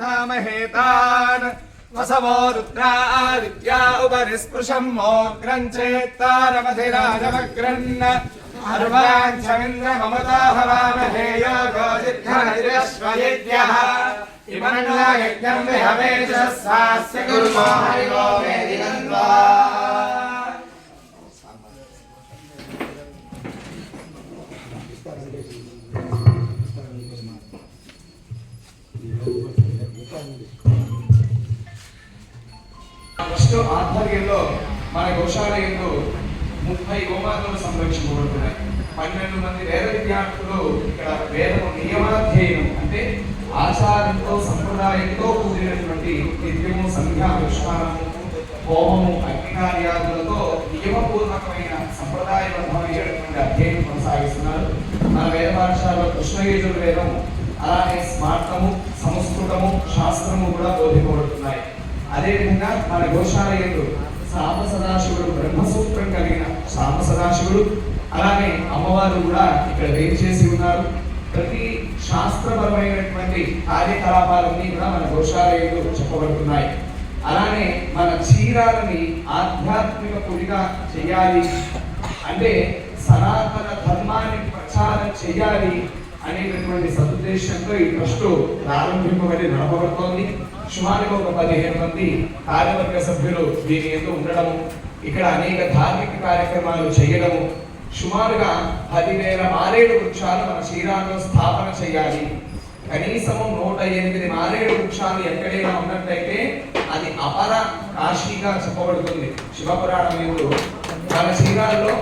महेतान् वसवो रुद्रादित्या उपरि स्पृशम् मोग्रम् चेत्तारमधिराजमग्रन् ममता इमन्नायज्ञम् सास्य हरिवो ఫస్ట్ ఆధ్వర్యంలో మన గోశాలయంలో ముప్పై గోమాతలు సంరక్షించబడుతున్నాయి పన్నెండు మంది వేద విద్యార్థులు ఇక్కడ వేద నియమాధ్యయనం అంటే ఆచారంతో సంప్రదాయంతో కూడినటువంటి నిత్యము సంధ్యానుష్ఠానము హోమము అగ్ని కార్యాదులతో నియమపూర్వకమైన సంప్రదాయబద్ధమైనటువంటి అధ్యయనం కొనసాగిస్తున్నారు. మన వేద పాఠశాలలో కృష్ణయజుర్వేదం అలానే స్మార్తము సంస్కృతము శాస్త్రము కూడా బోధింపబడుతున్నాయి. అదేవిధంగా మన గోశాలయంలో సామ సదాశివుడు బ్రహ్మసూత్రం కలిగిన సామ సదాశివుడు అలానే అమ్మవారు కూడా ఇక్కడ వేయించేసి ఉన్నారు. ప్రతి శాస్త్రపరమైనటువంటి కార్యకలాపాలన్నీ కూడా మన గోశాలయంలో చెప్పబడుతున్నాయి. అలానే మన చీరాలని ఆధ్యాత్మిక పుడిగా చేయాలి. అంటే సనాతన ధర్మాన్ని ప్రచారం చేయాలి. అనేటటువంటి సదుద్దేశంతో ఈ ట్రస్ట్ ప్రారంభింపబడి నడపబడుతోంది. సుమారుగా ఒక పదిహేను మంది కార్యవర్గ సభ్యులు దీని ఎందు ఉండడము ఇక్కడ అనేక ధార్మిక కార్యక్రమాలు చేయడము సుమారుగా పదివేల మారేడు వృక్షాలు మన శ్రీరాంలో స్థాపన చేయాలి. కనీసము నూట ఎనిమిది మారేడు వృక్షాలు ఎక్కడైనా ఉన్నట్టయితే అది అపర కాశీగా చెప్పబడుతుంది. శివపురాణం ఎందు మన శ్రీరాల్లో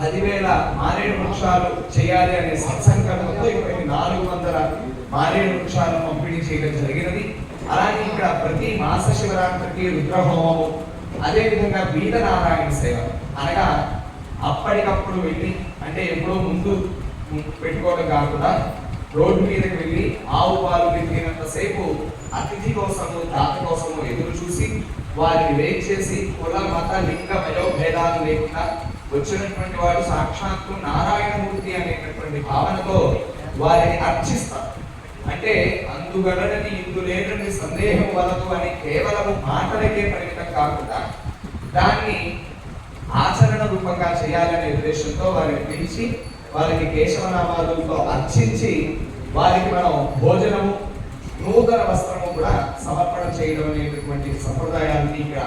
పదివేల మారేడు వృక్షాలు చేయాలి అనే సత్సంకల్పంతో ఇప్పటికి నాలుగు వందల మారేడు వృక్షాలను పంపిణీ చేయడం జరిగినది. అలాగే ఇక్కడ ప్రతి మాస శివరాత్రికి రుద్రహోమము అదేవిధంగా బీద నారాయణ సేవ. అనగా అప్పటికప్పుడు వెళ్ళి అంటే ఎప్పుడో ముందు పెట్టుకోవడం కాకుండా రోడ్డు మీదకి వెళ్ళి ఆవు పాలు పెరిగినంతసేపు సేపు అతిథి కోసము తాత కోసము ఎదురు చూసి వారిని వెయిట్ చేసి కుల మత లింగ వయోభేదాలు లేకుండా వచ్చినటువంటి వారు సాక్షాత్తు నారాయణమూర్తి అనేటటువంటి భావనతో వారిని అర్చిస్తారు. అంటే అందుగలనని ఇందు లేనని సందేహం వలదు అని కేవలము మాటలకే పరిమితం కాకుండా దాన్ని ఆచరణ రూపంగా చేయాలనే ఉద్దేశంతో వారిని పిలిచి వారికి కేశవనామాలతో అర్చించి వారికి మనం భోజనము నూతన వస్త్రము కూడా సమర్పణ చేయడం అనేటటువంటి సంప్రదాయాన్ని ఇక్కడ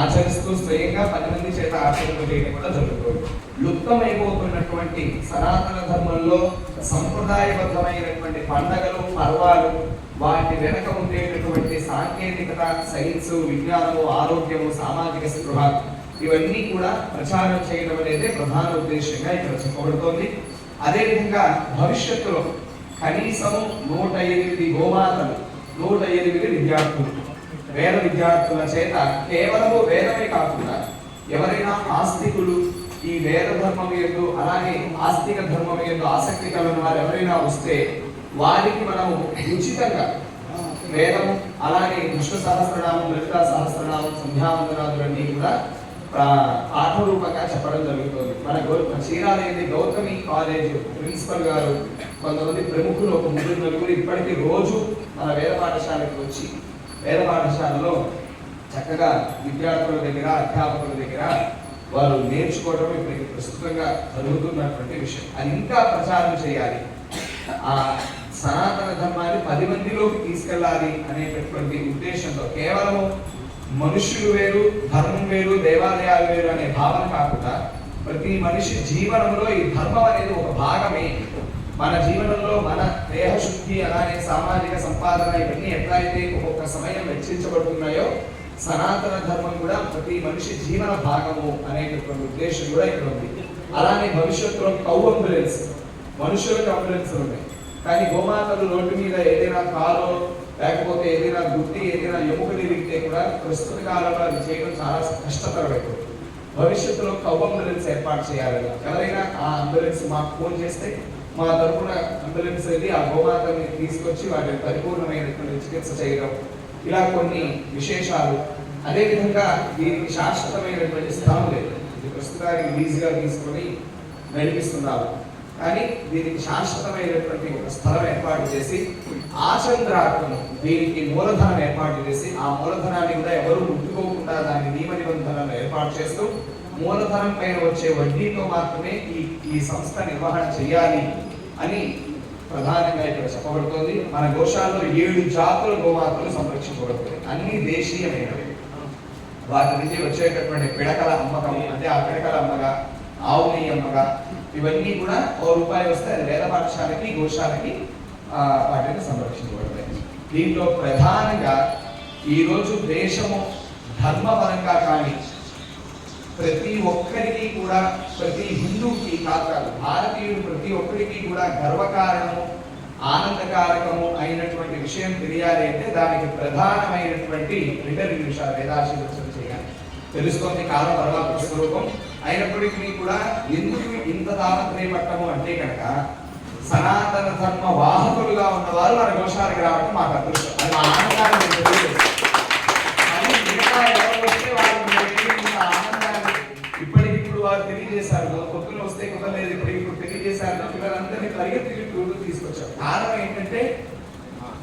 ఆచరిస్తూ స్వయంగా పది మంది చేత ఆచరణ చేయడం కూడా జరుగుతుంది. లుప్తమైపోతున్నటువంటి సనాతన ధర్మంలో సంప్రదాయబద్ధమైనటువంటి పండగలు పర్వాలు వాటి వెనక ఉండేటటువంటి సాంకేతికత సైన్స్ విజ్ఞానము ఆరోగ్యము సామాజిక స్పృహ ఇవన్నీ కూడా ప్రచారం చేయడం అనేది ప్రధాన ఉద్దేశంగా ఇక్కడ చెప్పబడుతోంది. అదేవిధంగా భవిష్యత్తులో కనీసం నూట ఎనిమిది గోమాతలు నూట ఎనిమిది విద్యార్థులు వేద విద్యార్థుల చేత కేవలము వేదమే కాకుండా ఎవరైనా ఆస్తికులు ఈ వేద ధర్మం ఎందు అలాగే ఆస్తిక ధర్మం ఎందు ఆసక్తి కలిగిన వారు ఎవరైనా వస్తే వారికి మనము ఉచితంగా వేదము అలాగే కృష్ణ సహస్రనామం లలితా సహస్రనామం సంధ్యావందనాదులన్నీ కూడా ఆత్మరూపంగా పాఠరూపంగా చెప్పడం జరుగుతుంది. మన గౌ చీరాలేని గౌతమి కాలేజ్ ప్రిన్సిపల్ గారు కొంతమంది ప్రముఖులు ఒక ముగ్గురు నలుగురు ఇప్పటికీ రోజు మన వేద పాఠశాలకు వచ్చి వేద పాఠశాలలో చక్కగా విద్యార్థుల దగ్గర అధ్యాపకుల దగ్గర వారు నేర్చుకోవడం ఇప్పటికి ప్రస్తుతంగా జరుగుతున్నటువంటి విషయం. అది ఇంకా ప్రచారం చేయాలి. ఆ సనాతన ధర్మాన్ని పది మందిలోకి తీసుకెళ్ళాలి అనేటటువంటి ఉద్దేశంతో కేవలము మనుషులు వేరు ధర్మం వేరు దేవాలయాలు వేరు అనే భావన కాకుండా ప్రతి మనిషి జీవనంలో ఈ ధర్మం అనేది ఒక భాగమే. మన జీవనంలో మన దేహ శుద్ధి అలానే సామాజిక సంపాదన ఇవన్నీ ఎట్లయితే ఒక్కొక్క సమయం వెచ్చించబడుతున్నాయో సనాతన ధర్మం కూడా ప్రతి మనిషి జీవన భాగము అనేటటువంటి ఉద్దేశం కూడా ఇక్కడ ఉంది. అలానే భవిష్యత్తులో కౌ అంబులెన్స్ మనుషులకు అంబులెన్స్ ఉన్నాయి. కానీ గోమాతలు రోడ్డు మీద ఏదైనా కాలో లేకపోతే ఏదైనా గుర్తి ఏదైనా ఎముకలు ఇరిగితే కూడా ప్రస్తుత కాలంలో అది చేయడం చాలా కష్టతరమైపోతుంది. భవిష్యత్తులో కౌ అంబులెన్స్ ఏర్పాటు చేయాలని ఎవరైనా ఆ అంబులెన్స్ మాకు ఫోన్ చేస్తే మా తరఫున అంబులెన్స్ వెళ్ళి ఆ గోమాతని తీసుకొచ్చి వాటిని పరిపూర్ణమైనటువంటి చికిత్స చేయడం. ఇలా కొన్ని విశేషాలు. అదేవిధంగా దీనికి శాశ్వతమైనటువంటి స్థలం లేదు. ఇది ప్రస్తుతానికి ఈజీగా తీసుకొని నడిపిస్తున్నారు. కానీ దీనికి శాశ్వతమైనటువంటి ఒక స్థలం ఏర్పాటు చేసి ఆచంద్రాత్మను దీనికి మూలధనం ఏర్పాటు చేసి ఆ మూలధనాన్ని కూడా ఎవరు ముట్టుకోకుండా దాని నియమ నిబంధనలను ఏర్పాటు చేస్తూ మూలధనం పైన వచ్చే వడ్డీతో మాత్రమే ఈ ఈ సంస్థ నిర్వహణ చేయాలి అని ప్రధానంగా ఇక్కడ చెప్పబడుతోంది. మన గోశాలలో ఏడు జాతుల గోమాతలు సంరక్షించబడుతుంది అన్ని దేశీయమైనవి. వాటి నుంచి వచ్చేటటువంటి పిడకల అమ్మకం అంటే ఆ పిడకల అమ్మగా ఆవు నెయ్యి అమ్మగా ఇవన్నీ కూడా ఓ రూపాయి వస్తే అది వేద పాఠశాలకి గోశాలకి వాటిని సంరక్షించబడతాయి. దీంట్లో ప్రధానంగా ఈరోజు దేశము ధర్మపరంగా కానీ ప్రతి ఒక్కరికి కూడా ప్రతి హిందూకి కాదు భారతీయుడు ప్రతి ఒక్కరికి కూడా గర్వకారణము ఆనందకారకము అయినటువంటి విషయం తెలియాలి అంటే దానికి ప్రధానమైనటువంటి రిటర్న్ రెండు వేదాశీర్వచనం చేయాలి. తెలుస్తోంది కాలం పరమాత్మ స్వరూపం. అయినప్పటికీ కూడా ఎందుకు ఇంత తాపత్రయపట్టము అంటే కనుక సనాతన ధర్మ వాహకులుగా ఉన్నవారు మన గోశాలకు రావడం మాకు అదృష్టం. అది మా ఆనందాన్ని పరిగెత్తి పరిగెత్తి తీసుకొచ్చారు. కారణం ఏంటంటే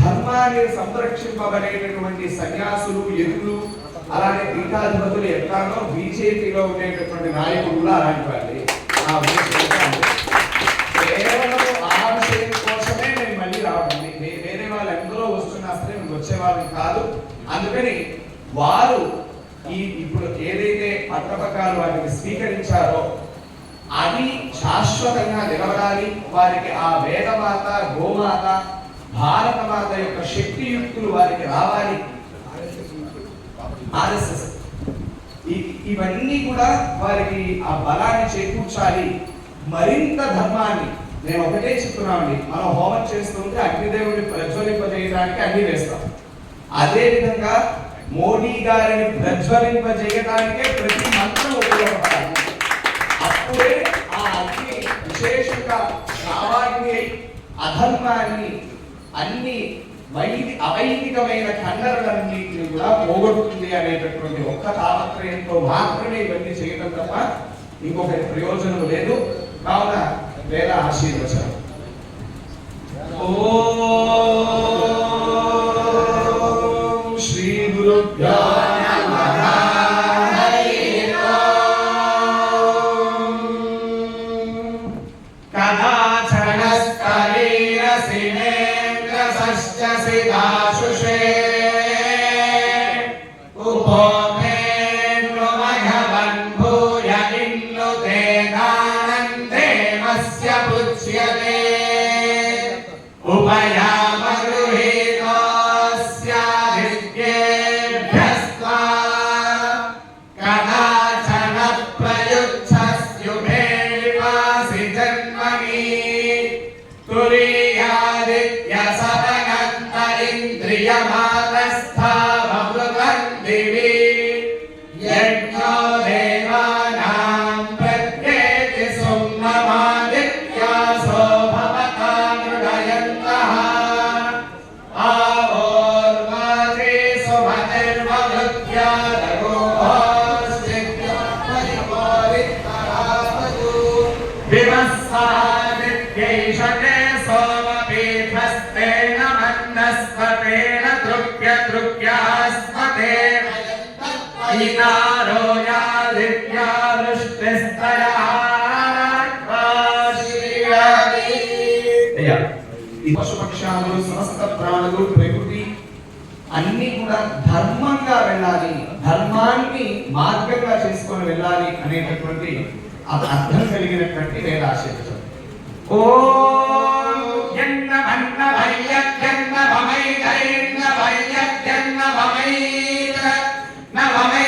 ధర్మాన్ని సంరక్షింపబడేటటువంటి సన్యాసులు ఎదులు అలానే పీఠాధిపతులు ఎట్లానో బీజేపీలో ఉండేటటువంటి నాయకులు అలాంటి వాళ్ళే. కేవలం ఆ విషయం కోసమే నేను మళ్ళీ రావడం వేరే వాళ్ళు ఎందరో వస్తున్నా సరే నేను కాదు. అందుకని వారు ఈ ఇప్పుడు ఏదైతే పట్టపకాలు వాటిని స్వీకరించారో అది శాశ్వతంగా నిలబడాలి. వారికి ఆ వేదమాత గోమాత భారతమాత యొక్క శక్తియుక్తులు వారికి రావాలి. ఆర్ఎస్ఎస్. ఇవన్నీ కూడా వారికి ఆ బలాన్ని చేకూర్చాలి. మరింత ధర్మాన్ని. నేను ఒకటే చెప్తున్నామండి మనం హోమం చేస్తుంటే అగ్నిదేవుడిని ప్రజ్వలింపజేయడానికి అన్ని వేస్తాం. అదేవిధంగా మోడీ గారిని ప్రజ్వలింపజేయడానికే ప్రతి మంత్రం ఉపయోగపడాలి అప్పుడే ఆ అగ్ని విశేషంగా కావాలని అధర్మాన్ని అన్ని వైది అవైదికమైన ఖండనలన్నింటినీ కూడా పోగొడుతుంది అనేటటువంటి ఒక్క తాపత్రయంతో మాత్రమే ఇవన్నీ చేయడం తప్ప ఇంకొక ప్రయోజనం లేదు. కావున వేద ఆశీర్వచనం. ఓ ఉపాయ పశుపక్షాలు సమస్త ప్రాణులు ప్రకృతి అన్ని కూడా ధర్మంగా వెళ్ళాలి. ధర్మాన్ని మార్గంగా చేసుకొని వెళ్ళాలి అనేటటువంటి అర్థం కలిగినటువంటి వేదాశీర్వచనం ఓ యన్న మన్న నవమై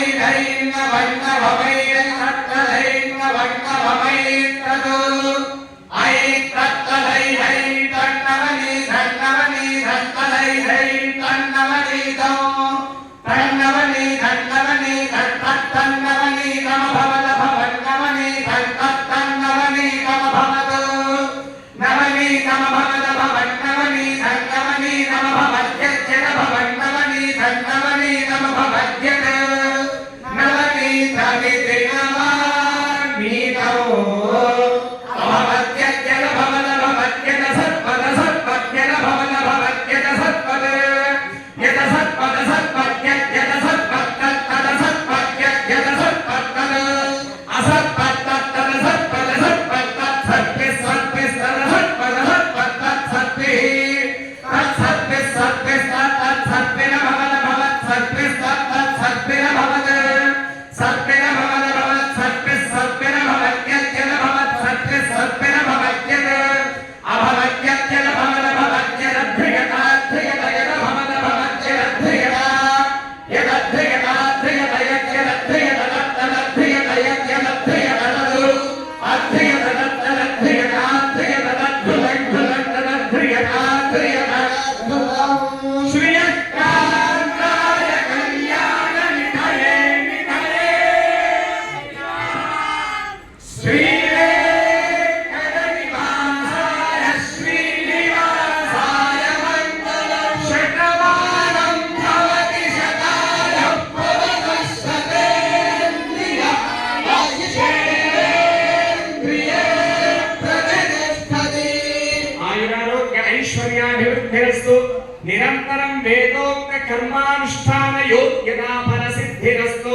ఐశ్వర్యాభివృద్ధిరస్తు నిరంతరం వేదోక్త కర్మానుష్ఠాన యోగ్యతా ఫలసిద్ధిరస్తు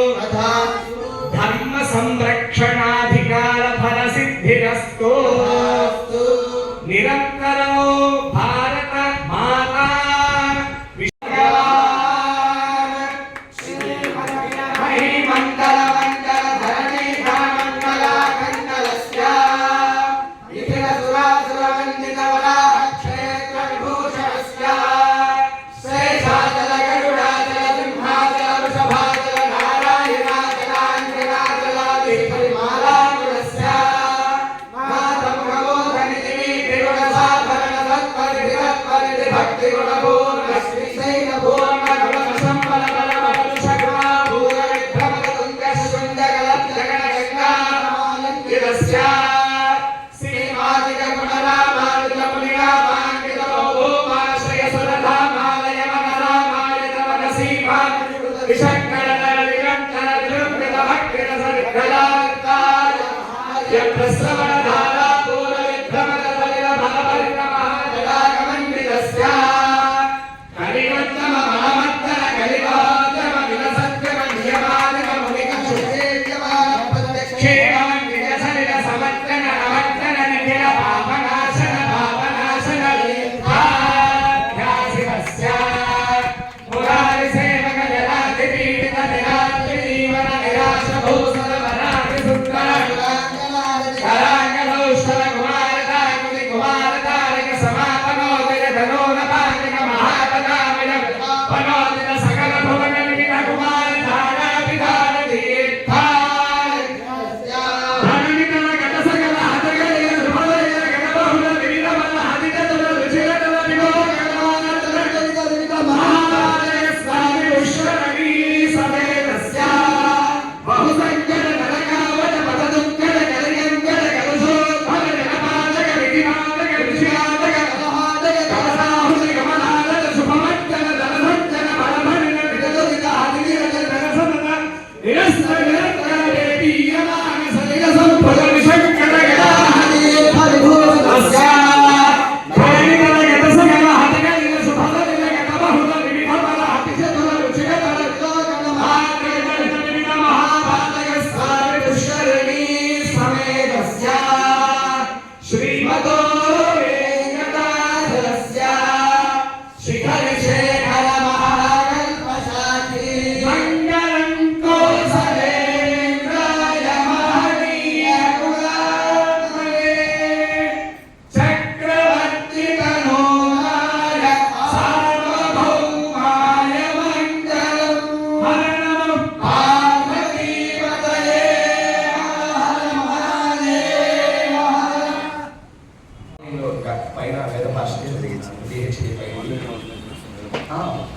ధర్మ సంరక్షణాధికార ఫలసిద్ధిరస్తు Yeah.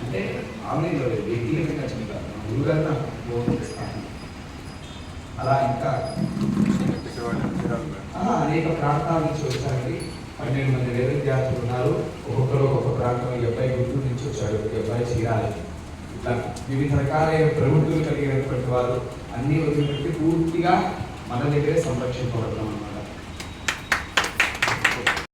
అంటే ఆన్లైన్లో లేదు వ్యక్తిగతంగా చెప్తాను గురుగారు అలా ఇంకా అనేక ప్రాంతాల నుంచి వచ్చారండి. పన్నెండు మంది వేద విద్యార్థులు ఉన్నారు. ఒక్కొక్కరు ఒక్కొక్క ప్రాంతం ఈ అబ్బాయి గుంటూరు నుంచి వచ్చాడు. ఈ అబ్బాయి చీరాలి ఇట్లా వివిధ రకాలైన ప్రవృత్తులు కలిగినటువంటి వారు. అన్నీ వచ్చినటువంటి పూర్తిగా మన దగ్గరే సంరక్షించబడతాం